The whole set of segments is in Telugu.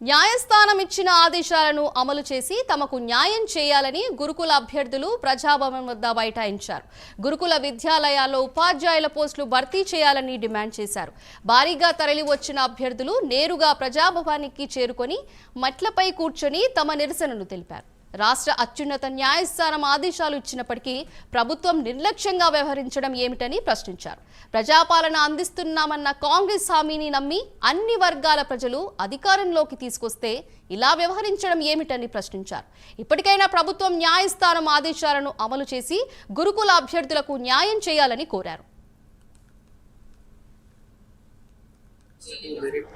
న్యాయస్థానం ఇచ్చిన ఆదేశాలను అమలు చేసి తమకు న్యాయం చేయాలని గురుకుల అభ్యర్థులు ప్రజాభవన్ వద్ద బైఠాయించారు. గురుకుల విద్యాలయాల్లో ఉపాధ్యాయుల పోస్టులు భర్తీ చేయాలని డిమాండ్ చేశారు. భారీగా తరలి వచ్చిన అభ్యర్థులు నేరుగా ప్రజాభవానికి చేరుకొని మట్లపై కూర్చొని తమ నిరసనను తెలిపారు. రాష్ట్ర అత్యున్నత న్యాయస్థానం ఆదేశాలు ఇచ్చినప్పటికీ ప్రభుత్వం నిర్లక్ష్యంగా వ్యవహరించడం ఏమిటని ప్రశ్నించారు. ప్రజాపాలన అందిస్తున్నామన్న కాంగ్రెస్ హామీని నమ్మి అన్ని వర్గాల ప్రజలు అధికారంలోకి తీసుకొస్తే ఇలా వ్యవహరించడం ఏమిటని ప్రశ్నించారు. ఇప్పటికైనా ప్రభుత్వం న్యాయస్థానం ఆదేశాలను అమలు చేసి గురుకుల అభ్యర్థులకు న్యాయం చేయాలని కోరారు. మెరిట్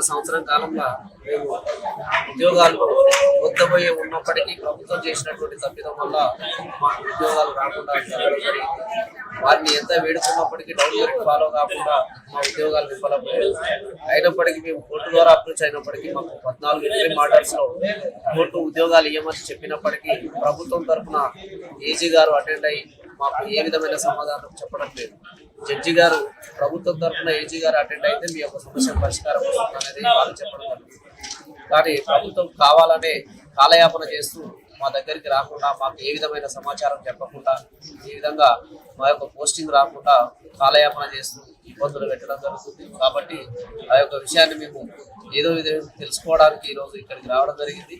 అభ్యర్థులకు గత సంవత్సరం కాలంలో మేము ఉద్యోగాలు వద్దబోయే ఉన్నప్పటికీ ప్రభుత్వం చేసినటువంటి తప్పిదం వల్ల మాకు ఉద్యోగాలు రాకుండా జరగడం వారిని ఎంత వేడుకున్నప్పటికీ డౌన్ ఫాలో కాకుండా మా ఉద్యోగాలు విఫలమయ్యాయి. అయినప్పటికీ మేము కోర్టు ద్వారా అప్రోచ్ అయినప్పటికీ మాకు పద్నాలుగు ఎంట్రీ మాటర్స్లో కోర్టు ఉద్యోగాలు ఇవ్వమని చెప్పినప్పటికీ ప్రభుత్వం తరఫున ఏజీ గారు అటెండ్ అయ్యి మాకు ఏ విధమైన సమాధానం చెప్పడం లేదు. జడ్జి గారు ప్రభుత్వం తరఫున ఏజీ గారు అటెండ్ అయితే మీ యొక్క సమస్య పరిష్కారం అవుతుంది అనేది వాళ్ళు చెప్పడం జరిగింది. కానీ ప్రభుత్వం కావాలనే కాలయాపన చేస్తూ మా దగ్గరికి రాకుండా మాకు ఏ విధమైన సమాచారం చెప్పకుండా ఈ విధంగా మా యొక్క పోస్టింగ్ రాకుండా కాలయాపన చేస్తూ ఇబ్బందులు పెట్టడం జరుగుతుంది. కాబట్టి ఆ యొక్క విషయాన్ని మేము ఏదో విధంగా తెలుసుకోవడానికి ఈరోజు ఇక్కడికి రావడం జరిగింది.